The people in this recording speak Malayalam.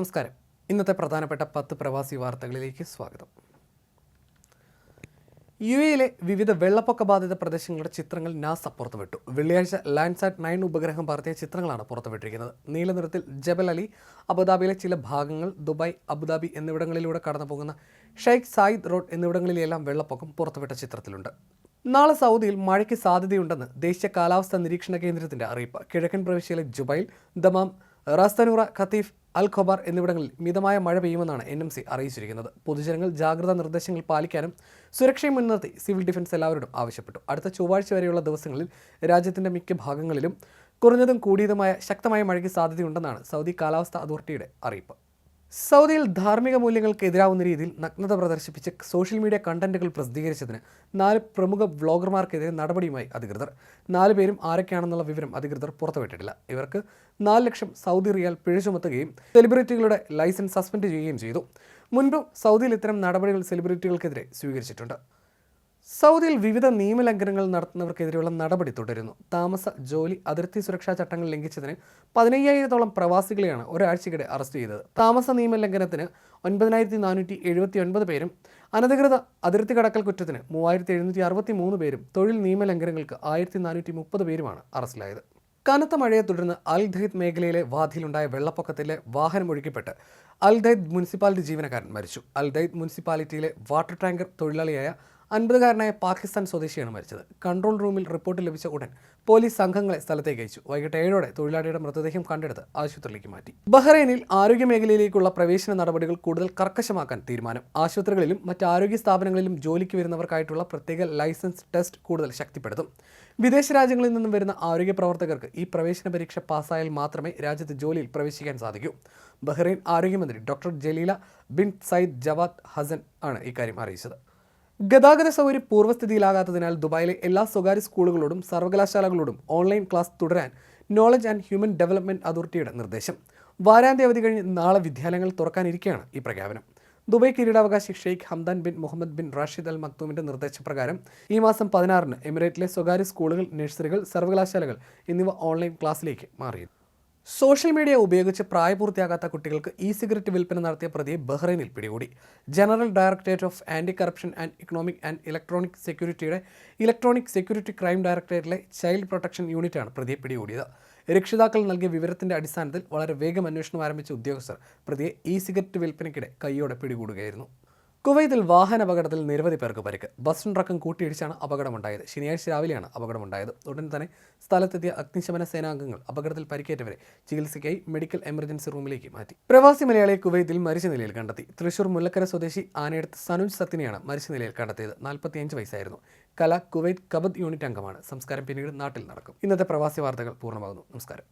നമസ്കാരം. ഇന്നത്തെ പ്രധാനപ്പെട്ട പത്ത് പ്രവാസി വാർത്തകളിലേക്ക് സ്വാഗതം. യു എയിലെ വിവിധ വെള്ളപ്പൊക്ക ബാധിത പ്രദേശങ്ങളുടെ ചിത്രങ്ങൾ നാസ പുറത്തുവിട്ടു. വെള്ളിയാഴ്ച ലാൻഡ്സാറ്റ് നയൻ ഉപഗ്രഹം പാർത്തിയ ചിത്രങ്ങളാണ് പുറത്തുവിട്ടിരിക്കുന്നത്. നീലനിറത്തിൽ ജബൽ അലി അബുദാബിയിലെ ചില ഭാഗങ്ങൾ ദുബായ് അബുദാബി എന്നിവിടങ്ങളിലൂടെ കടന്നുപോകുന്ന ഷെയ്ഖ് സായിദ് റോഡ് എന്നിവിടങ്ങളിലെല്ലാം വെള്ളപ്പൊക്കം പുറത്തുവിട്ട ചിത്രത്തിലുണ്ട്. നാളെ സൗദിയിൽ മഴയ്ക്ക് സാധ്യതയുണ്ടെന്ന് ദേശീയ കാലാവസ്ഥാ നിരീക്ഷണ കേന്ദ്രത്തിന്റെ അറിയിപ്പ്. കിഴക്കൻ പ്രവിശ്യയിലെ Jubail Dammam Ras Tanura Qatif Al Khobar എന്നിവിടങ്ങളിൽ മിതമായ മഴ പെയ്യുമെന്നാണ് എൻ എം സി അറിയിച്ചിരിക്കുന്നത്. പൊതുജനങ്ങൾ ജാഗ്രതാ നിർദ്ദേശങ്ങൾ പാലിക്കാനും സുരക്ഷയും മുൻനിർത്തി സിവിൽ ഡിഫൻസ് എല്ലാവരോടും ആവശ്യപ്പെട്ടു. അടുത്ത ചൊവ്വാഴ്ച വരെയുള്ള ദിവസങ്ങളിൽ രാജ്യത്തിന്റെ മിക്ക ഭാഗങ്ങളിലും കുറഞ്ഞതും കൂടിയതുമായ ശക്തമായ മഴയ്ക്ക് സാധ്യതയുണ്ടെന്നാണ് സൗദി കാലാവസ്ഥാ അതോറിറ്റിയുടെ അറിയിപ്പ്. സൗദിയിൽ ധാർമ്മിക മൂല്യങ്ങൾക്ക് എതിരാവുന്ന രീതിയിൽ നഗ്നത പ്രദർശിപ്പിച്ച് സോഷ്യൽ മീഡിയ കണ്ടന്റുകൾ പ്രസിദ്ധീകരിച്ചതിന് നാല് പ്രമുഖ വ്ളോഗർമാർക്കെതിരെ നടപടിയുമായി അധികൃതർ. നാല് പേരും ആരൊക്കെയാണെന്നുള്ള വിവരം അധികൃതർ പുറത്തുവിട്ടിട്ടില്ല. ഇവർക്ക് നാല് ലക്ഷം സൗദി റിയാൽ പിഴ ചുമത്തുകയും സെലിബ്രിറ്റികളുടെ ലൈസൻസ് സസ്പെൻഡ് ചെയ്യുകയും ചെയ്തു. മുൻപും സൗദിയിൽ ഇത്തരം നടപടികൾ സെലിബ്രിറ്റികൾക്കെതിരെ സ്വീകരിച്ചിട്ടുണ്ട്. സൗദിയിൽ വിവിധ നിയമലംഘനങ്ങൾ നടത്തുന്നവർക്കെതിരെയുള്ള നടപടി തുടരുന്നു. താമസ ജോലി അതിർത്തി സുരക്ഷാ ചട്ടങ്ങൾ ലംഘിച്ചതിന് പതിനയ്യായിരത്തോളം പ്രവാസികളെയാണ് ഒരാഴ്ചക്കിടെ അറസ്റ്റ് ചെയ്തത്. താമസ നിയമലംഘനത്തിന് ഒൻപതിനായിരത്തി നാനൂറ്റി എഴുപത്തി ഒൻപത് പേരും അനധികൃത അതിർത്തി കടക്കൽ കുറ്റത്തിന് മൂവായിരത്തി എഴുന്നൂറ്റി അറുപത്തി മൂന്ന് പേരും തൊഴിൽ നിയമലംഘനങ്ങൾക്ക് ആയിരത്തി നാനൂറ്റി മുപ്പത് പേരുമാണ് അറസ്റ്റിലായത്. കനത്ത മഴയെ തുടർന്ന് അൽ മേഖലയിലെ വാതിയിലുണ്ടായ വെള്ളപ്പൊക്കത്തിലെ വാഹനം ഒഴുക്കിപ്പെട്ട് അൽ ധൈദ് മുനിസിപ്പാലിറ്റി ജീവനക്കാരൻ മരിച്ചു. അൽ ധൈദ് മുനിസിപ്പാലിറ്റിയിലെ വാട്ടർ ടാങ്കർ തൊഴിലാളിയായ അൻപതുകാരനായ പാകിസ്ഥാൻ സ്വദേശിയാണ് മരിച്ചത്. കൺട്രോൾ റൂമിൽ റിപ്പോർട്ട് ലഭിച്ച ഉടൻ പോലീസ് സംഘങ്ങളെ സ്ഥലത്തേക്ക് അയച്ചു. വൈകിട്ട് ഏഴോടെ തൊഴിലാളിയുടെ മൃതദേഹം കണ്ടെടുത്ത് ആശുപത്രിയിലേക്ക് മാറ്റി. ബഹ്റൈനിൽ ആരോഗ്യ മേഖലയിലേക്കുള്ള പ്രവേശന നടപടികൾ കൂടുതൽ കർക്കശമാക്കാൻ തീരുമാനം. ആശുപത്രികളിലും മറ്റ് ആരോഗ്യ സ്ഥാപനങ്ങളിലും ജോലിക്ക് വരുന്നവർക്കായിട്ടുള്ള പ്രത്യേക ലൈസൻസ് ടെസ്റ്റ് കൂടുതൽ ശക്തിപ്പെടുത്തും. വിദേശ രാജ്യങ്ങളിൽ നിന്നും വരുന്ന ആരോഗ്യ പ്രവർത്തകർക്ക് ഈ പ്രവേശന പരീക്ഷ പാസ്സായാൽ മാത്രമേ രാജ്യത്ത് ജോലിയിൽ പ്രവേശിക്കാൻ സാധിക്കൂ. ബഹ്റൈൻ ആരോഗ്യമന്ത്രി doctor Jaleela bin Sayed Jawad Hasan ആണ് ഇക്കാര്യം അറിയിച്ചത്. ഗതാഗത സൗകര്യം പൂർവസ്ഥിതിയിലാകാത്തതിനാൽ ദുബായിലെ എല്ലാ സ്വകാര്യ സ്കൂളുകളോടും സർവകലാശാലകളോടും ഓൺലൈൻ ക്ലാസ് തുടരാൻ നോളജ് ആൻഡ് ഹ്യൂമൻ ഡെവലപ്മെന്റ് അതോറിറ്റിയുടെ നിർദ്ദേശം. വാരാന്ത്യ അവധി കഴിഞ്ഞ് നാളെ വിദ്യാലയങ്ങൾ തുറക്കാനിരിക്കെയാണ് ഈ പ്രഖ്യാപനം. ദുബായ് കിരീടാവകാശി Sheikh Hamdan bin Mohammed bin Rashid Al മക്തൂമിന്റെ നിർദ്ദേശപ്രകാരം ഈ മാസം പതിനാറിന് എമിറേറ്റിലെ സ്വകാര്യ സ്കൂളുകൾ നഴ്സറികൾ സർവകലാശാലകൾ എന്നിവ ഓൺലൈൻ ക്ലാസ്സിലേക്ക് മാറിയിരുന്നു. സോഷ്യൽ മീഡിയ ഉപയോഗിച്ച് പ്രായപൂർത്തിയാകാത്ത കുട്ടികൾക്ക് ഇ സിഗരറ്റ് വിൽപ്പന നടത്തിയ പ്രതിയെ ബഹ്റൈനിൽ പിടികൂടി. General directorate of anti corruption and economic and electronic സെക്യൂരിറ്റിയുടെ electronic security crime ഡയറക്ടറേറ്റിലെ ചൈൽഡ് പ്രൊട്ടക്ഷൻ യൂണിറ്റാണ് പ്രതിയെ പിടികൂടിയത്. രക്ഷിതാക്കൾ നൽകിയ വിവരത്തിന്റെ അടിസ്ഥാനത്തിൽ വളരെ വേഗം അന്വേഷണം ആരംഭിച്ച ഉദ്യോഗസ്ഥർ പ്രതിയെ ഇ സിഗരറ്റ് വിൽപ്പനയ്ക്കിടെ കൈയോടെ പിടികൂടുകയായിരുന്നു. കുവൈത്തിൽ വാഹന അപകടത്തിൽ നിരവധി പേർക്ക് പരിക്ക്. ബസും ട്രക്കും കൂട്ടിയിടിച്ചാണ് അപകടമുണ്ടായത്. ശനിയാഴ്ച രാവിലെയാണ് അപകടമുണ്ടായത്. ഉടൻ തന്നെ സ്ഥലത്തെത്തിയ അഗ്നിശമന സേനാംഗങ്ങൾ അപകടത്തിൽ പരിക്കേറ്റവരെ ചികിത്സയ്ക്കായി മെഡിക്കൽ എമർജൻസി റൂമിലേക്ക് മാറ്റി. പ്രവാസി മലയാളിയെ കുവൈത്തിൽ മരിച്ച നിലയിൽ കണ്ടെത്തി. തൃശൂർ മുല്ലക്കര സ്വദേശി ആനയെടുത്ത് സനുജ് സത്തിനെയാണ് മരിച്ച നിലയിൽ കണ്ടെത്തിയത്. നാൽപ്പത്തിയഞ്ച് വയസ്സായിരുന്നു. കല കുവൈറ്റ് കബദ് യൂണിറ്റ് അംഗമാണ്. സംസ്കാരം പിന്നീട് നാട്ടിൽ നടക്കും. ഇന്നത്തെ പ്രവാസി വാർത്തകൾ പൂർണമാകുന്നു. നമസ്കാരം.